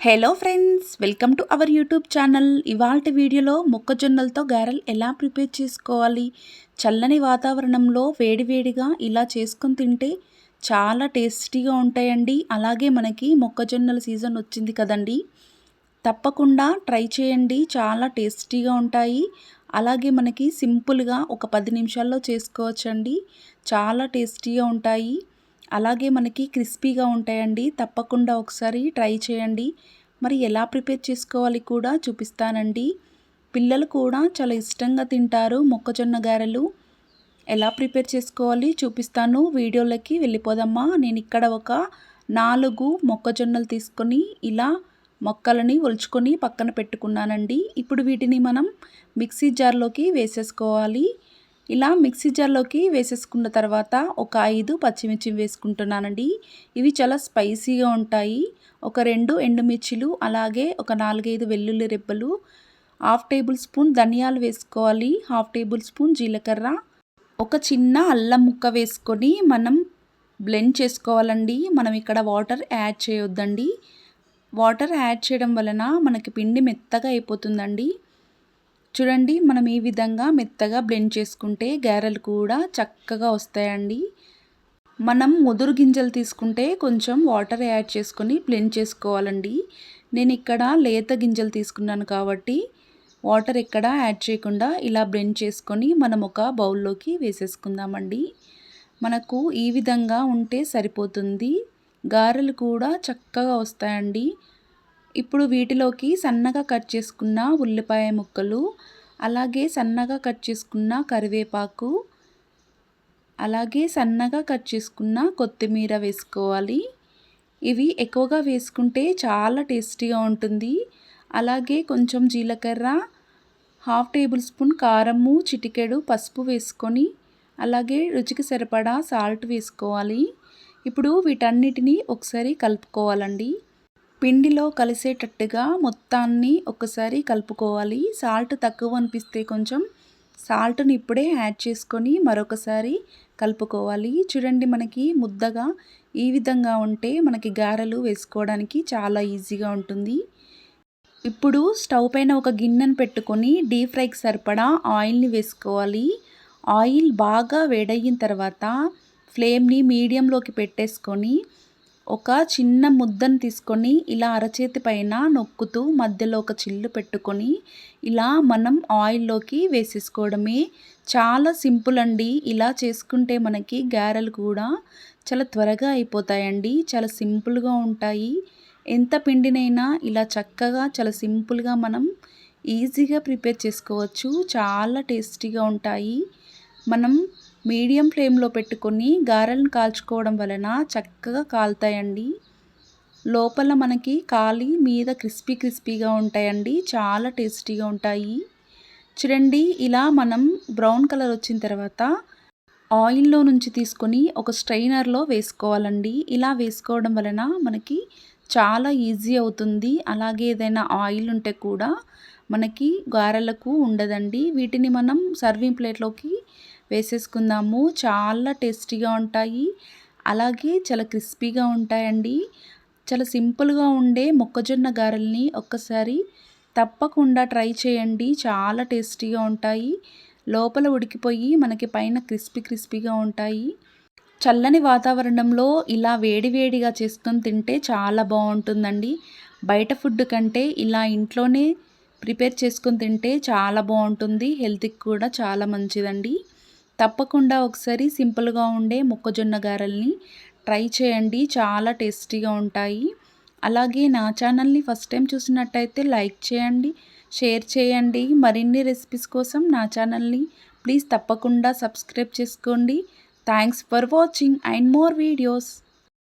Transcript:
Hello friends welcome to our YouTube channel. ఇవాళ వీడియోలో మొక్కజొన్నలతో గారెలు ఎలా ప్రిపేర్ చేసుకోవాలి? చల్లని వాతావరణంలో వేడివేడిగా ఇలా చేసుకొని తింటే చాలా టేస్టీగా ఉంటాయండి. అలాగే మనకి మొక్కజొన్నల సీజన్ వచ్చింది కదండి. తప్పకుండా ట్రై చేయండి చాలా టేస్టీగా ఉంటాయి. అలాగే మనకి సింపుల్గా ఒక పది నిమిషాల్లో చేసుకోవచ్చండి. చాలా టేస్టీగా ఉంటాయి. అలాగే మనకి క్రిస్పీగా ఉంటాయండి. తప్పకుండా ఒకసారి ట్రై చేయండి. మరి ఎలా ప్రిపేర్ చేసుకోవాలి కూడా చూపిస్తానండి. పిల్లలు కూడా చాలా ఇష్టంగా తింటారు మొక్కజొన్న గారెలు. ఎలా ప్రిపేర్ చేసుకోవాలి చూపిస్తాను. వీడియోలకి వెళ్ళిపోదమ్మా. నేను ఇక్కడ ఒక నాలుగు మొక్కజొన్నలు తీసుకొని ఇలా మొక్కలని ఒలుచుకొని పక్కన పెట్టుకున్నానండి. ఇప్పుడు వీటిని మనం మిక్సీ జార్లోకి వేసేసుకోవాలి. ఇలా మిక్సీ జార్లోకి వేసేసుకున్న తర్వాత ఒక ఐదు పచ్చిమిర్చి వేసుకుంటున్నానండి. ఇవి చాలా స్పైసీగా ఉంటాయి. ఒక రెండు ఎండుమిర్చిలు అలాగే ఒక నాలుగైదు వెల్లుల్లి రెబ్బలు హాఫ్ టేబుల్ స్పూన్ ధనియాలు వేసుకోవాలి హాఫ్ టేబుల్ స్పూన్ జీలకర్ర. ఒక చిన్న అల్లం ముక్క వేసుకొని మనం బ్లెండ్ చేసుకోవాలండి. మనం ఇక్కడ వాటర్ యాడ్ చేయొద్దండి. వాటర్ యాడ్ చేయడం వలన మనకి పిండి మెత్తగా అయిపోతుందండి. చూడండి మనం ఈ విధంగా మెత్తగా బ్లెండ్ చేసుకుంటే గారెలు కూడా చక్కగా వస్తాయండి. మనం ముదురు గింజలు తీసుకుంటే కొంచెం వాటర్ యాడ్ చేసుకొని బ్లెండ్ చేసుకోవాలండి. నేను ఇక్కడ లేత గింజలు తీసుకున్నాను కాబట్టి వాటర్ ఎక్కడ యాడ్ చేయకుండా ఇలా బ్లెండ్ చేసుకొని మనం ఒక బౌల్లోకి వేసేసుకుందామండి. మనకు ఈ విధంగా ఉంటే సరిపోతుంది. గారెలు కూడా చక్కగా వస్తాయండి. ఇప్పుడు వీటిలోకి సన్నగా కట్ చేసుకున్న ఉల్లిపాయ ముక్కలు అలాగే సన్నగా కట్ చేసుకున్న కరివేపాకు అలాగే సన్నగా కట్ చేసుకున్న కొత్తిమీర వేసుకోవాలి. ఇవి ఎక్కువగా వేసుకుంటే చాలా టేస్టీగా ఉంటుంది. అలాగే కొంచెం జీలకర్ర హాఫ్ టేబుల్ స్పూన్ కారము చిటికెడు పసుపు వేసుకొని అలాగే రుచికి సరిపడా సాల్ట్ వేసుకోవాలి. ఇప్పుడు వీటన్నిటిని ఒకసారి కలుపుకోవాలండి. పిండిలో కలిసేటట్టుగా మొత్తాన్ని ఒకసారి కలుపుకోవాలి. సాల్ట్ తక్కువ అనిపిస్తే కొంచెం సాల్ట్ని ఇప్పుడే యాడ్ చేసుకొని మరొకసారి కలుపుకోవాలి. చూడండి మనకి ముద్దగా ఈ విధంగా ఉంటే మనకి గారెలు వేసుకోవడానికి చాలా ఈజీగా ఉంటుంది. ఇప్పుడు స్టవ్ పైన ఒక గిన్నెను పెట్టుకొని డీప్ ఫ్రైకి సరిపడా ఆయిల్ని వేసుకోవాలి. ఆయిల్ బాగా వేడయిన తర్వాత ఫ్లేమ్ని మీడియంలోకి పెట్టేసుకొని ఒక చిన్న ముద్దను తీసుకొని ఇలా అరచేతి పైన నొక్కుతూ మధ్యలో ఒక చిల్లు పెట్టుకొని ఇలా మనం ఆయిల్లోకి వేసేసుకోవడమే. చాలా సింపుల్ అండి. ఇలా చేసుకుంటే మనకి గారెలు కూడా చాలా త్వరగా అయిపోతాయండి. చాలా సింపుల్గా ఉంటాయి. ఎంత పిండినైనా ఇలా చక్కగా చాలా సింపుల్గా మనం ఈజీగా ప్రిపేర్ చేసుకోవచ్చు. చాలా టేస్టీగా ఉంటాయి. మనం మీడియం ఫ్లేమ్లో పెట్టుకొని గారెలను కాల్చుకోవడం వలన చక్కగా కాలుతాయండి. లోపల మనకి కాలి మీద క్రిస్పీ క్రిస్పీగా ఉంటాయండి. చాలా టేస్టీగా ఉంటాయి. చూడండి ఇలా మనం బ్రౌన్ కలర్ వచ్చిన తర్వాత ఆయిల్లో నుంచి తీసుకొని ఒక స్ట్రైనర్లో వేసుకోవాలండి. ఇలా వేసుకోవడం వలన మనకి చాలా ఈజీ అవుతుంది. అలాగే ఏదైనా ఆయిల్ ఉంటే కూడా మనకి గారెలకు ఉండదండి. వీటిని మనం సర్వింగ్ ప్లేట్లోకి వేసేసుకుందాము. చాలా టేస్టీగా ఉంటాయి. అలాగే చాలా క్రిస్పీగా ఉంటాయండి. చాలా సింపుల్గా ఉండే మొక్కజొన్న గారెల్ని ఒక్కసారి తప్పకుండా ట్రై చేయండి. చాలా టేస్టీగా ఉంటాయి. లోపల ఉడికిపోయి మనకి పైన క్రిస్పీ క్రిస్పీగా ఉంటాయి. చల్లని వాతావరణంలో ఇలా వేడివేడిగా చేసుకొని తింటే చాలా బాగుంటుందండి. బయట ఫుడ్ కంటే ఇలా ఇంట్లోనే ప్రిపేర్ చేసుకొని తింటే చాలా బాగుంటుంది. హెల్త్కి కూడా చాలా మంచిదండి. తప్పకుండా ఒకసారి సింపుల్గా ఉండే మొక్కజొన్న గారెల్ని ట్రై చేయండి. చాలా టేస్టీగా ఉంటాయి. అలాగే నా ఛానల్ని ఫస్ట్ టైం చూసినట్టయితే లైక్ చేయండి షేర్ చేయండి. మరిన్ని రెసిపీస్ కోసం నా ఛానల్ని ప్లీజ్ తప్పకుండా సబ్స్క్రైబ్ చేసుకోండి. Thanks for watching and more videos.